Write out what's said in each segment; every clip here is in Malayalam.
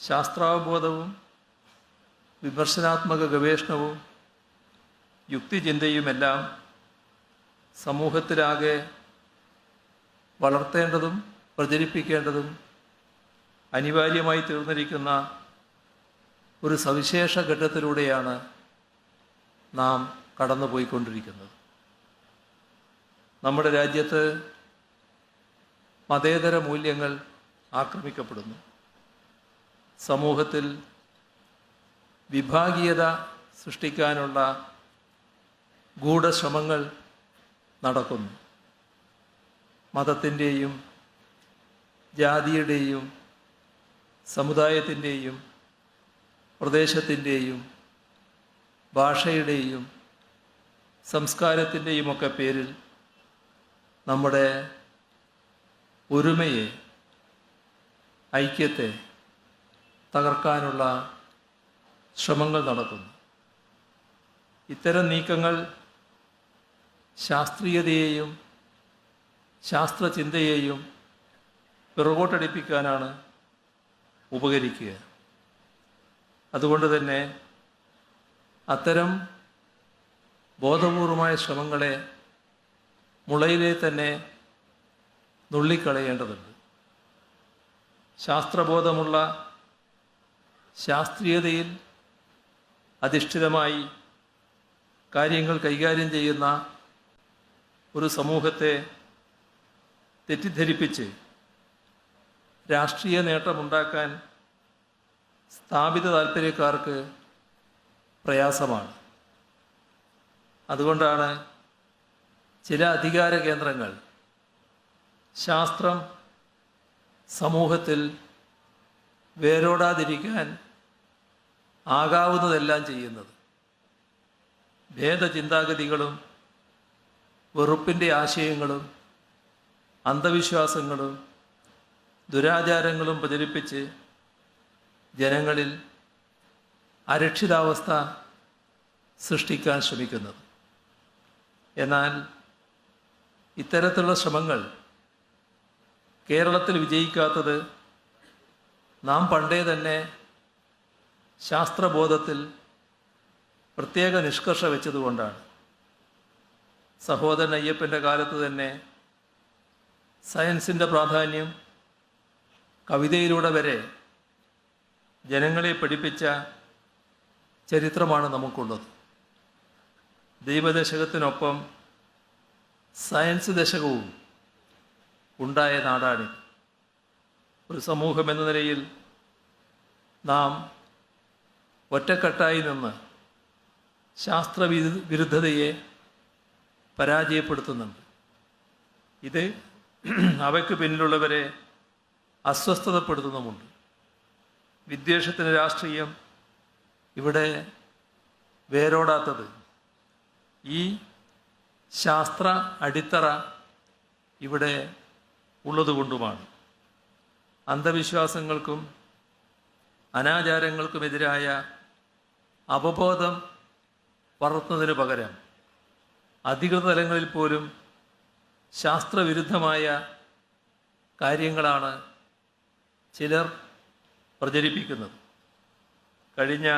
ശാസ്ത്രാവബോധവും വിമർശനാത്മക ഗവേഷണവും യുക്തിചിന്തയുമെല്ലാം സമൂഹത്തിലാകെ വളർത്തേണ്ടതും പ്രചരിപ്പിക്കേണ്ടതും അനിവാര്യമായി തീർന്നിരിക്കുന്ന ഒരു സവിശേഷ ഘട്ടത്തിലൂടെയാണ് നാം കടന്നുപോയിക്കൊണ്ടിരിക്കുന്നത്. നമ്മുടെ രാജ്യത്ത് മതേതര മൂല്യങ്ങൾ ആക്രമിക്കപ്പെടുന്നു. സമൂഹത്തിൽ വിഭാഗീയത സൃഷ്ടിക്കാനുള്ള ഗൂഢശ്രമങ്ങൾ നടക്കുന്നു. മതത്തിന്റെയും ജാതിയുടെയും സമുദായത്തിന്റെയും പ്രദേശത്തിന്റെയും ഭാഷയുടെയും സംസ്കാരത്തിന്റെയും ഒക്കെ പേരിൽ നമ്മുടെ ഒരുമയെ ഐക്യത്തെ തകർക്കാനുള്ള ശ്രമങ്ങൾ നടക്കുന്നു ഇത്തരം നീക്കങ്ങൾ ശാസ്ത്രീയതയെയും ശാസ്ത്രചിന്തയെയും പിറകോട്ടടിപ്പിക്കാനാണ് ഉപകരിക്കുക. അതുകൊണ്ട് തന്നെ അത്തരം ബോധപൂർവമായ ശ്രമങ്ങളെ മുളയിലെ തന്നെ നുള്ളിക്കളയേണ്ടതുണ്ട്. ശാസ്ത്രബോധമുള്ള ശാസ്ത്രീയതയിൽ അധിഷ്ഠിതമായി കാര്യങ്ങൾ കൈകാര്യം ചെയ്യുന്ന ഒരു സമൂഹത്തെ തെറ്റിദ്ധരിപ്പിച്ച് രാഷ്ട്രീയ നേട്ടമുണ്ടാക്കാൻ സ്ഥാപിത താല്പര്യക്കാർക്ക് പ്രയാസമാണ്. അതുകൊണ്ടാണ് ചില അധികാര കേന്ദ്രങ്ങൾ ശാസ്ത്രം സമൂഹത്തിൽ വേരോടാതിരിക്കാൻ ആകാവുന്നതെല്ലാം ചെയ്യുന്നത്. ഭേദചിന്താഗതികളും വെറുപ്പിന്റെ ആശയങ്ങളും അന്ധവിശ്വാസങ്ങളും ദുരാചാരങ്ങളും പ്രചരിപ്പിച്ച് ജനങ്ങളിൽ അരക്ഷിതാവസ്ഥ സൃഷ്ടിക്കാൻ ശ്രമിക്കുന്നത്. എന്നാൽ ഇത്തരത്തിലുള്ള ശ്രമങ്ങൾ കേരളത്തിൽ വിജയിക്കാത്തത് നാം പണ്ടേ തന്നെ ശാസ്ത്രബോധത്തിൽ പ്രത്യേക നിഷ്കർഷ വെച്ചതുകൊണ്ടാണ്. സഹോദരൻ അയ്യപ്പന്റെ കാലത്ത് തന്നെ സയൻസിന്റെ പ്രാധാന്യം കവിതയിലൂടെ വരെ ജനങ്ങളെ പഠിപ്പിച്ച ചരിത്രമാണ് നമുക്കുള്ളത്. ദൈവദശകത്തിനൊപ്പം സയൻസ് ദശകവും ഉണ്ടായ നാടാണിത് ഒരു സമൂഹം എന്ന നിലയിൽ നാം ഒറ്റക്കെട്ടായി നിന്ന് ശാസ്ത്രവിരു വിരുദ്ധതയെ പരാജയപ്പെടുത്തുന്നുണ്ട്. ഇത് അവയ്ക്ക് പിന്നിലുള്ളവരെ അസ്വസ്ഥതപ്പെടുത്തുന്നുമുണ്ട്. വിദ്വേഷത്തിന് രാഷ്ട്രീയം ഇവിടെ വേരോടാത്തത്. ഈ ശാസ്ത്ര അടിത്തറ ഇവിടെ ഉള്ളതുകൊണ്ടുമാണ്. അന്ധവിശ്വാസങ്ങൾക്കും അനാചാരങ്ങൾക്കുമെതിരായ അവബോധം വളർത്തുന്നതിന് പകരം അധികൃത തലങ്ങളിൽ പോലും ശാസ്ത്രവിരുദ്ധമായ കാര്യങ്ങളാണ് ചിലർ പ്രചരിപ്പിക്കുന്നത്. കഴിഞ്ഞ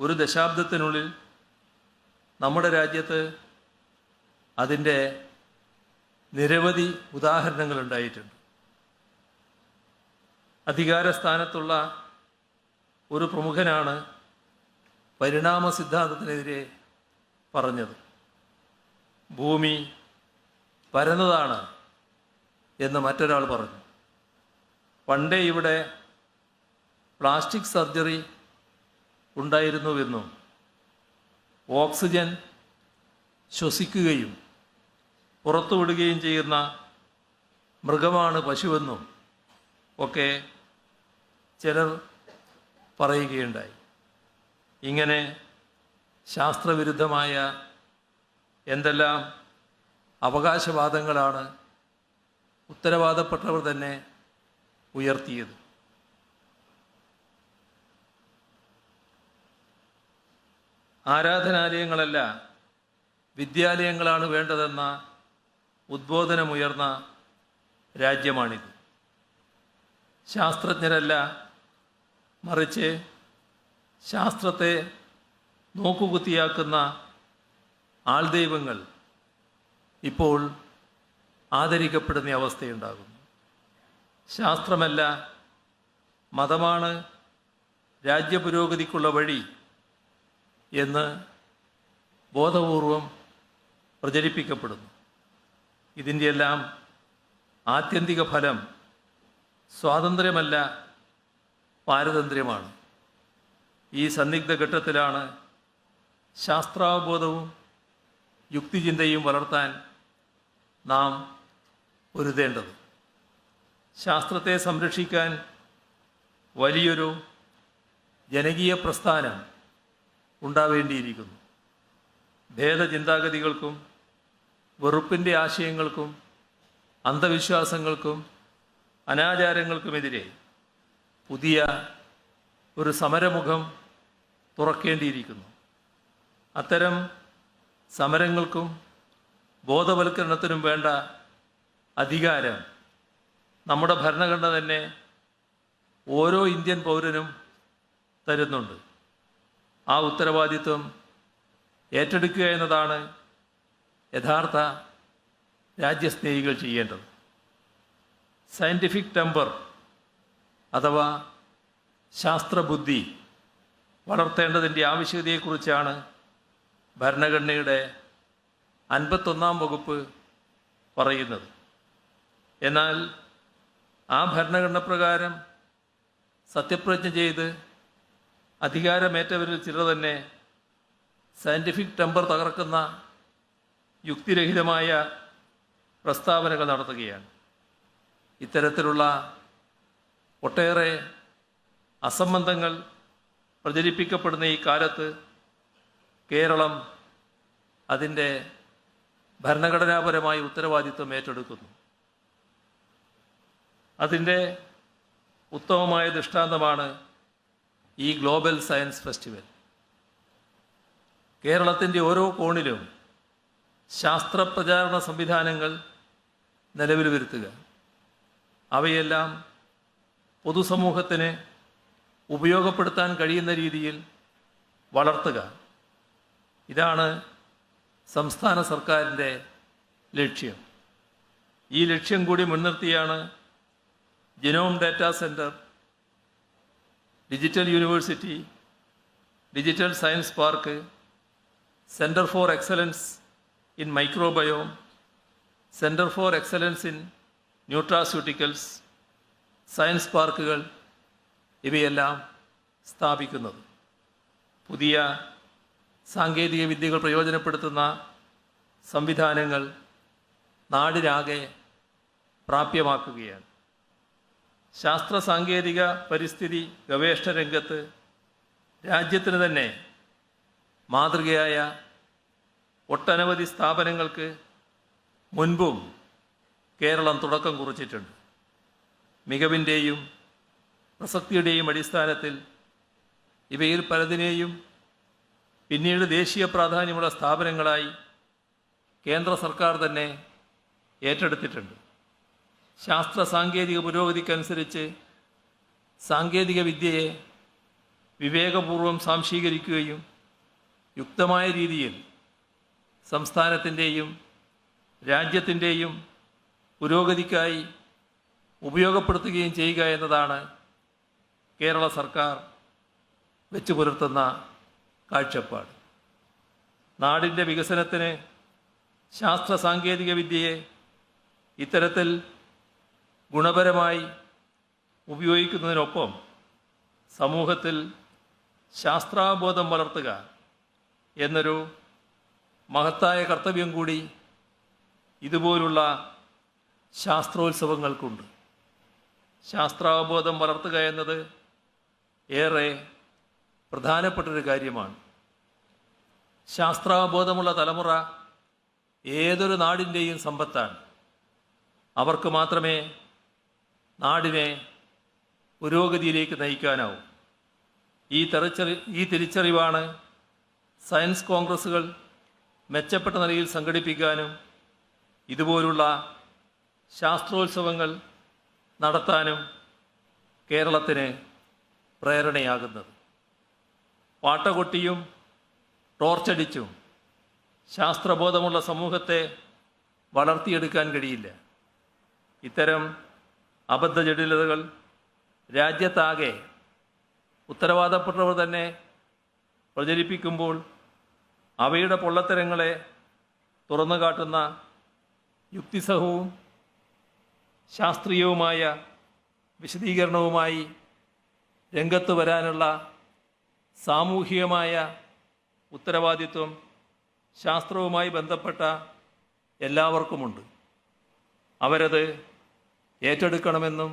ഒരു ദശാബ്ദത്തിനുള്ളിൽ നമ്മുടെ രാജ്യത്ത് അതിന്റെ നിരവധി ഉദാഹരണങ്ങൾ ഉണ്ടായിട്ടുണ്ട്. അധികാരസ്ഥാനത്തുള്ള ഒരു പ്രമുഖനാണ് പരിണാമ സിദ്ധാന്തത്തിനെതിരെ പറഞ്ഞത്. ഭൂമി പരന്നതാണ് എന്ന് മറ്റൊരാൾ പറഞ്ഞു. പണ്ടേ ഇവിടെ പ്ലാസ്റ്റിക് സർജറി ഉണ്ടായിരുന്നുവെന്നും ഓക്സിജൻ ശ്വസിക്കുകയും പുറത്തുവിടുകയും ചെയ്യുന്ന മൃഗമാണ് പശുവെന്നും ഒക്കെ ചിലർ പറയുകയുണ്ടായി. ഇങ്ങനെ ശാസ്ത്രവിരുദ്ധമായ എന്തെല്ലാം അവകാശവാദങ്ങളാണ് ഉത്തരവാദപ്പെട്ടവർ തന്നെ ഉയർത്തിയത്. ആരാധനാലയങ്ങളല്ല വിദ്യാലയങ്ങളാണ് വേണ്ടതെന്ന ഉദ്ബോധനമുയർന്ന രാജ്യമാണിത്. ശാസ്ത്രജ്ഞരല്ല മറിച്ച് ശാസ്ത്രത്തെ നോക്കുകുത്തിയാക്കുന്ന ആൾദൈവങ്ങൾ ഇപ്പോൾ ആദരിക്കപ്പെടുന്ന അവസ്ഥയുണ്ടാകുന്നു. ശാസ്ത്രമല്ല മതമാണ് രാജ്യപുരോഗതിക്കുള്ള വഴി എന്ന് ബോധപൂർവം പ്രചരിപ്പിക്കപ്പെടുന്നു. ഇതിന്റെയെല്ലാം ആത്യന്തിക ഫലം സ്വാതന്ത്ര്യമല്ല പാരതന്ത്ര്യമാണ്. ഈ സന്നിഗ്ധ ഘട്ടത്തിലാണ് ശാസ്ത്രാവബോധവും യുക്തിചിന്തയും വളർത്താൻ നാം ഒരുതേണ്ടത്. ശാസ്ത്രത്തെ സംരക്ഷിക്കാൻ വലിയൊരു ജനകീയ പ്രസ്ഥാനം ഉണ്ടാവേണ്ടിയിരിക്കുന്നു. ഭേദചിന്താഗതികൾക്കും വെറുപ്പിന്റെ ആശയങ്ങൾക്കും അന്ധവിശ്വാസങ്ങൾക്കും അനാചാരങ്ങൾക്കുമെതിരെ പുതിയ ഒരു സമരമുഖം തുറക്കേണ്ടിയിരിക്കുന്നു. അത്തരം സമരങ്ങൾക്കും ബോധവൽക്കരണത്തിനും വേണ്ട അധികാരം നമ്മുടെ ഭരണഘടന തന്നെ ഓരോ ഇന്ത്യൻ പൗരനും തരുന്നുണ്ട്. ആ ഉത്തരവാദിത്വം ഏറ്റെടുക്കുക എന്നതാണ് യഥാർത്ഥ രാജ്യസ്നേഹികൾ ചെയ്യേണ്ടത്. സയന്റിഫിക് ടെമ്പർ അഥവാ ശാസ്ത്രബുദ്ധി വളർത്തേണ്ടതിന്റെ ആവശ്യകതയെക്കുറിച്ചാണ് ഭരണഘടനയുടെ അൻപത്തൊന്നാം വകുപ്പ് പറയുന്നത്. എന്നാൽ ആ ഭരണഘടന പ്രകാരം സത്യപ്രതിജ്ഞ ചെയ്ത് അധികാരമേറ്റവരിൽ ചിലർ തന്നെ സയന്റിഫിക് ടെമ്പർ തകർക്കുന്ന യുക്തിരഹിതമായ പ്രസ്താവനകൾ നടത്തുകയാണ്. ഇത്തരത്തിലുള്ള ഒട്ടേറെ അസംബന്ധങ്ങൾ പ്രചരിപ്പിക്കപ്പെടുന്ന ഈ കാലത്ത് കേരളം അതിന്റെ ഭരണഘടനാപരമായ ഉത്തരവാദിത്വം ഏറ്റെടുക്കുന്നു. അതിന്റെ ഉത്തമമായ ദൃഷ്ടാന്തമാണ് ഈ ഗ്ലോബൽ സയൻസ് ഫെസ്റ്റിവൽ. കേരളത്തിന്റെ ഓരോ കോണിലും ശാസ്ത്രപ്രചാരണ സംവിധാനങ്ങൾ നിലവിൽ വരുത്തുക. അവയെല്ലാം പൊതുസമൂഹത്തിന് ഉപയോഗപ്പെടുത്താൻ കഴിയുന്ന രീതിയിൽ വളർത്തുക. ഇതാണ് സംസ്ഥാന സർക്കാരിന്റെ ലക്ഷ്യം. ഈ ലക്ഷ്യം കൂടി മുൻനിർത്തിയാണ് genome data centre digital university digital science park centre for excellence in microbiome centre for excellence in nutraceuticals science പാർക്കുകൾ ഇവയെല്ലാം സ്ഥാപിക്കുന്നത്. പുതിയ സാങ്കേതിക വിദ്യകൾ പ്രയോജനപ്പെടുത്തുന്ന സംവിധാനങ്ങൾ നാടിനാകെ പ്രാപ്യമാക്കുകയാണ്. ശാസ്ത്ര സാങ്കേതിക പരിസ്ഥിതി ഗവേഷണ രംഗത്ത് രാജ്യത്തിന് തന്നെ മാതൃകയായ ഒട്ടനവധി സ്ഥാപനങ്ങൾക്ക് മുൻപും കേരളം തുടക്കം കുറിച്ചിട്ടുണ്ട്. മികവിന്റെയും പ്രസക്തിയുടെയും അടിസ്ഥാനത്തിൽ ഇവയിൽ പലതിനെയും പിന്നീട് ദേശീയ പ്രാധാന്യമുള്ള സ്ഥാപനങ്ങളായി കേന്ദ്ര സർക്കാർ തന്നെ ഏറ്റെടുത്തിട്ടുണ്ട്. ശാസ്ത്ര സാങ്കേതിക പുരോഗതിക്കനുസരിച്ച് സാങ്കേതിക വിദ്യയെ വിവേകപൂർവം സാംശീകരിക്കുകയും യുക്തമായ രീതിയിൽ സംസ്ഥാനത്തിന്റെയും രാജ്യത്തിന്റെയും പുരോഗതിക്കായി ഉപയോഗപ്പെടുത്തുകയും ചെയ്യുക എന്നതാണ് കേരള സർക്കാർ വെച്ചു പുലർത്തുന്ന കാഴ്ചപ്പാട്. നാടിന്റെ വികസനത്തിന് ശാസ്ത്ര സാങ്കേതിക വിദ്യയെ ഇത്തരത്തിൽ ഗുണപരമായി ഉപയോഗിക്കുന്നതിനൊപ്പം സമൂഹത്തിൽ ശാസ്ത്രാബോധം വളർത്തുക എന്നൊരു മഹത്തായ കർത്തവ്യം കൂടി ഇതുപോലുള്ള ശാസ്ത്രോത്സവങ്ങൾക്കുണ്ട്. ശാസ്ത്രാവബോധം വളർത്തുക എന്നത് ഏറെ പ്രധാനപ്പെട്ടൊരു കാര്യമാണ്. ശാസ്ത്രാവബോധമുള്ള തലമുറ ഏതൊരു നാടിന്റെയും സമ്പത്താണ്. അവർക്ക് മാത്രമേ നാടിനെ പുരോഗതിയിലേക്ക് നയിക്കാനാവൂ. ഈ തെറിച്ചറി ഈ തിരിച്ചറിവാണ് സയൻസ് കോൺഗ്രസ്സുകൾ മെച്ചപ്പെട്ട നിലയിൽ സംഘടിപ്പിക്കാനും ഇതുപോലുള്ള ശാസ്ത്രോത്സവങ്ങൾ നടത്താനും കേരളത്തിന് പ്രേരണയാകുന്നത്. പാട്ടകൊട്ടിയും ടോർച്ചടിച്ചും ശാസ്ത്രബോധമുള്ള സമൂഹത്തെ വളർത്തിയെടുക്കാൻ കഴിയില്ല. ഇത്തരം അബദ്ധ ജടിലതകൾ രാജ്യത്താകെ ഉത്തരവാദപ്പെട്ടവർ തന്നെ പ്രചരിപ്പിക്കുമ്പോൾ അവയുടെ പൊള്ളത്തരങ്ങളെ തുറന്നു കാട്ടുന്ന യുക്തിസഹവും ശാസ്ത്രീയവുമായ വിശദീകരണവുമായി രംഗത്ത് വരാനുള്ള സാമൂഹികമായ ഉത്തരവാദിത്വം ശാസ്ത്രവുമായി ബന്ധപ്പെട്ട എല്ലാവർക്കുമുണ്ട്. അവരത് ഏറ്റെടുക്കണമെന്നും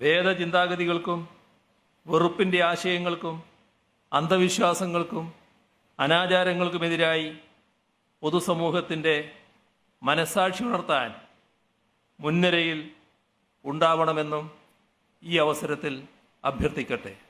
ഭേദചിന്താഗതികൾക്കും വെറുപ്പിന്റെ ആശയങ്ങൾക്കും അന്ധവിശ്വാസങ്ങൾക്കും അനാചാരങ്ങൾക്കുമെതിരായി പൊതുസമൂഹത്തിന്റെ മനസ്സാക്ഷി ഉണർത്താൻ മുൻനിരയിൽ ഉണ്ടാവണമെന്നും ഈ അവസരത്തിൽ अभ्यर्थी करते हैं।